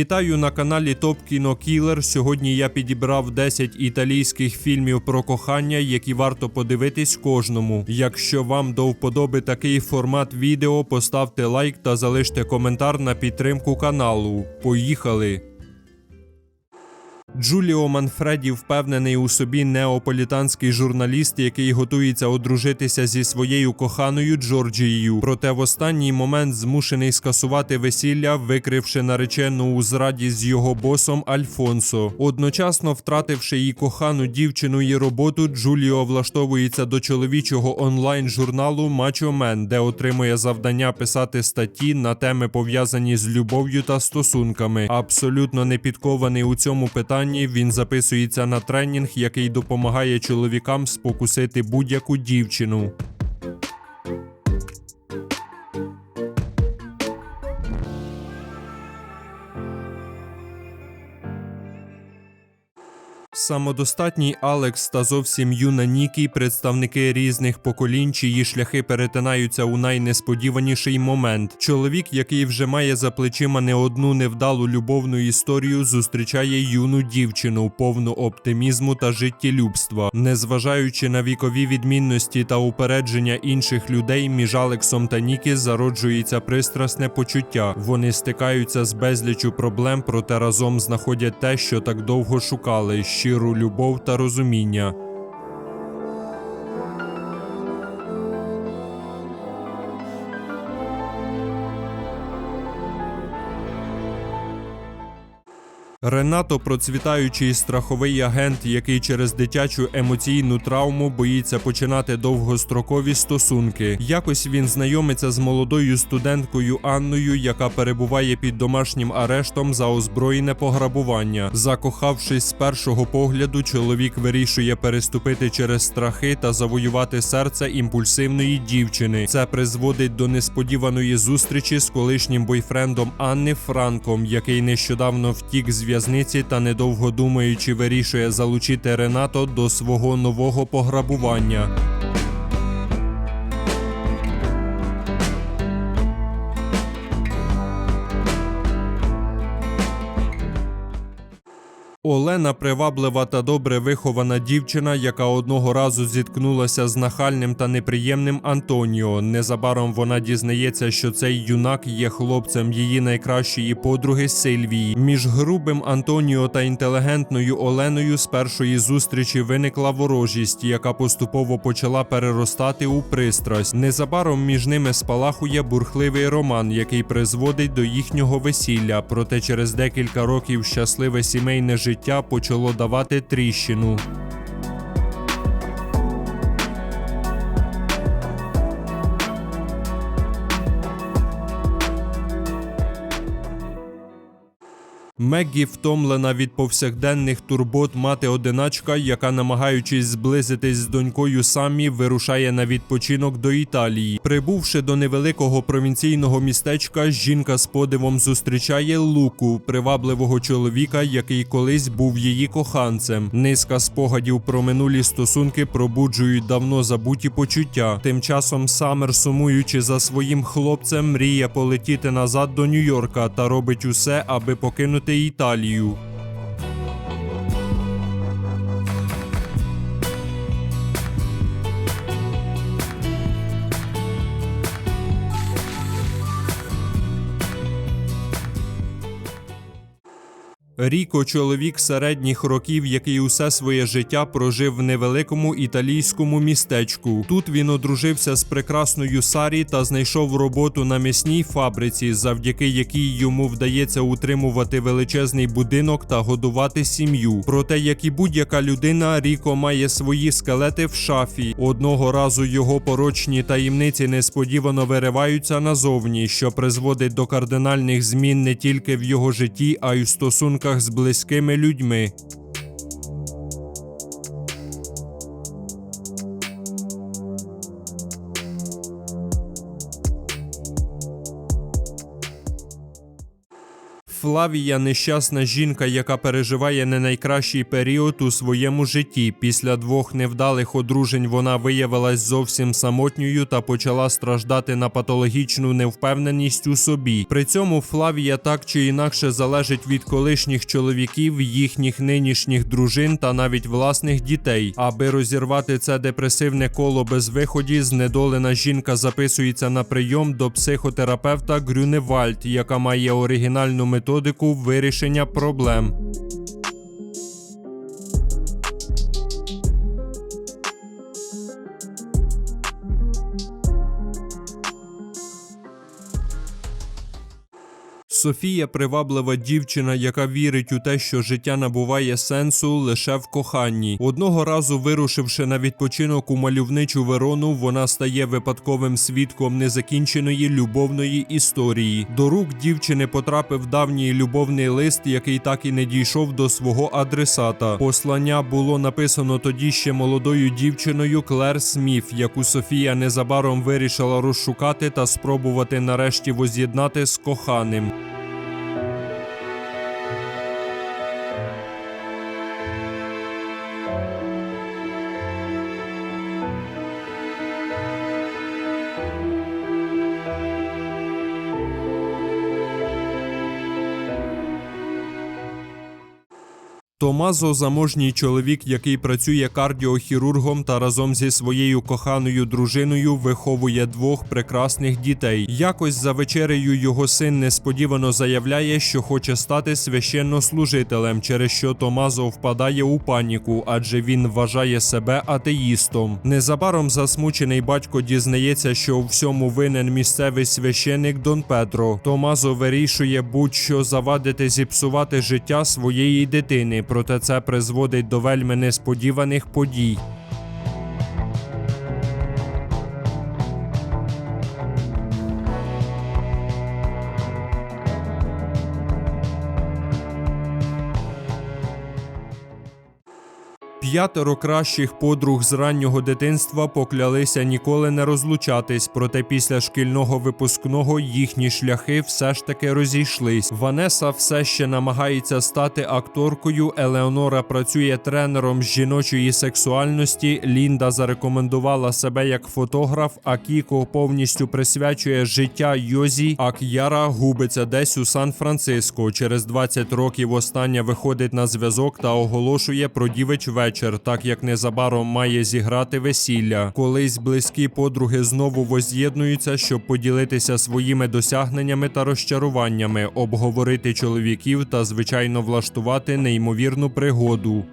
Вітаю на каналі Топ Кіно Кілер. Сьогодні я підібрав 10 італійських фільмів про кохання, які варто подивитись кожному. Якщо вам до вподоби такий формат відео, поставте лайк та залиште коментар на підтримку каналу. Поїхали! Джуліо Манфреді впевнений у собі неаполітанський журналіст, який готується одружитися зі своєю коханою Джорджією. Проте в останній момент змушений скасувати весілля, викривши наречену у зраді з його босом Альфонсо. Одночасно втративши її кохану дівчину і роботу, Джуліо влаштовується до чоловічого онлайн-журналу Мачо Мен, де отримує завдання писати статті на теми пов'язані з любов'ю та стосунками. Абсолютно не підкований у цьому питанні, він записується на тренінг, який допомагає чоловікам спокусити будь-яку дівчину. Самодостатній Алекс та зовсім юна Нікі, представники різних поколінь, чиї шляхи перетинаються у найнесподіваніший момент. Чоловік, який вже має за плечима не одну невдалу любовну історію, зустрічає юну дівчину, повну оптимізму та життєлюбства. Незважаючи на вікові відмінності та упередження інших людей, між Алексом та Нікі зароджується пристрасне почуття. Вони стикаються з безлічю проблем, проте разом знаходять те, що так довго шукали щиру любов та розуміння. Ренато процвітаючий страховий агент, який через дитячу емоційну травму боїться починати довгострокові стосунки. Якось він знайомиться з молодою студенткою Анною, яка перебуває під домашнім арештом за озброєне пограбування. Закохавшись з першого погляду, чоловік вирішує переступити через страхи та завоювати серце імпульсивної дівчини. Це призводить до несподіваної зустрічі з колишнім бойфрендом Анни Франком, який нещодавно втік з в'язниці та недовго думаючи вирішує залучити Ренато до свого нового пограбування. Олена приваблива та добре вихована дівчина, яка одного разу зіткнулася з нахальним та неприємним Антоніо. Незабаром вона дізнається, що цей юнак є хлопцем її найкращої подруги Сильвії. Між грубим Антоніо та інтелігентною Оленою з першої зустрічі виникла ворожість, яка поступово почала переростати у пристрасть. Незабаром між ними спалахує бурхливий роман, який призводить до їхнього весілля. Проте через декілька років щасливе сімейне життя життя почало давати тріщину. Меггі втомлена від повсякденних турбот мати одиначка, яка, намагаючись зблизитись з донькою самі, вирушає на відпочинок до Італії. Прибувши до невеликого провінційного містечка, жінка з подивом зустрічає Луку, привабливого чоловіка, який колись був її коханцем. Низка спогадів про минулі стосунки пробуджують давно забуті почуття. Тим часом Самер, сумуючи за своїм хлопцем, мріє полетіти назад до Нью-Йорка та робить усе, аби покинути Італію. Ріко чоловік середніх років, який усе своє життя прожив в невеликому італійському містечку. Тут він одружився з прекрасною Сарі та знайшов роботу на м'ясній фабриці, завдяки якій йому вдається утримувати величезний будинок та годувати сім'ю. Проте, як і будь-яка людина, Ріко має свої скелети в шафі. Одного разу його порочні таємниці несподівано вириваються назовні, що призводить до кардинальних змін не тільки в його житті, а й у стосунках з близькими людьми. Флавія нещасна жінка, яка переживає не найкращий період у своєму житті. Після двох невдалих одружень вона виявилась зовсім самотньою та почала страждати на патологічну невпевненість у собі. При цьому Флавія так чи інакше залежить від колишніх чоловіків, їхніх нинішніх дружин та навіть власних дітей. Аби розірвати це депресивне коло без виході, знедолена жінка записується на прийом до психотерапевта Грюневальд, яка має оригінальну методику вирішення проблем. Софія приваблива дівчина, яка вірить у те, що життя набуває сенсу лише в коханні. Одного разу, вирушивши на відпочинок у мальовничу Верону, вона стає випадковим свідком незакінченої любовної історії. До рук дівчини потрапив давній любовний лист, який так і не дійшов до свого адресата. Послання було написано тоді ще молодою дівчиною Клер Сміф, яку Софія незабаром вирішила розшукати та спробувати нарешті воз'єднати з коханим. Томазо заможній чоловік, який працює кардіохірургом та разом зі своєю коханою дружиною виховує двох прекрасних дітей. Якось за вечерею його син несподівано заявляє, що хоче стати священнослужителем, через що Томазо впадає у паніку, адже він вважає себе атеїстом. Незабаром засмучений батько дізнається, що у всьому винен місцевий священик Дон Петро. Томазо вирішує будь-що завадити зіпсувати життя своєї дитини проте це призводить до вельми несподіваних подій. П'ятеро кращих подруг з раннього дитинства поклялися ніколи не розлучатись, проте після шкільного випускного їхні шляхи все ж таки розійшлись. Ванеса все ще намагається стати акторкою. Елеонора працює тренером з жіночої сексуальності. Лінда зарекомендувала себе як фотограф. А Кіко повністю присвячує життя Йозі. А К'яра губиться десь у Сан-Франциско. Через 20 років остання виходить на зв'язок та оголошує про дівич вечір, так як незабаром має зіграти весілля. Колись близькі подруги знову воз'єднуються, щоб поділитися своїми досягненнями та розчаруваннями, обговорити чоловіків та звичайно влаштувати неймовірну пригоду.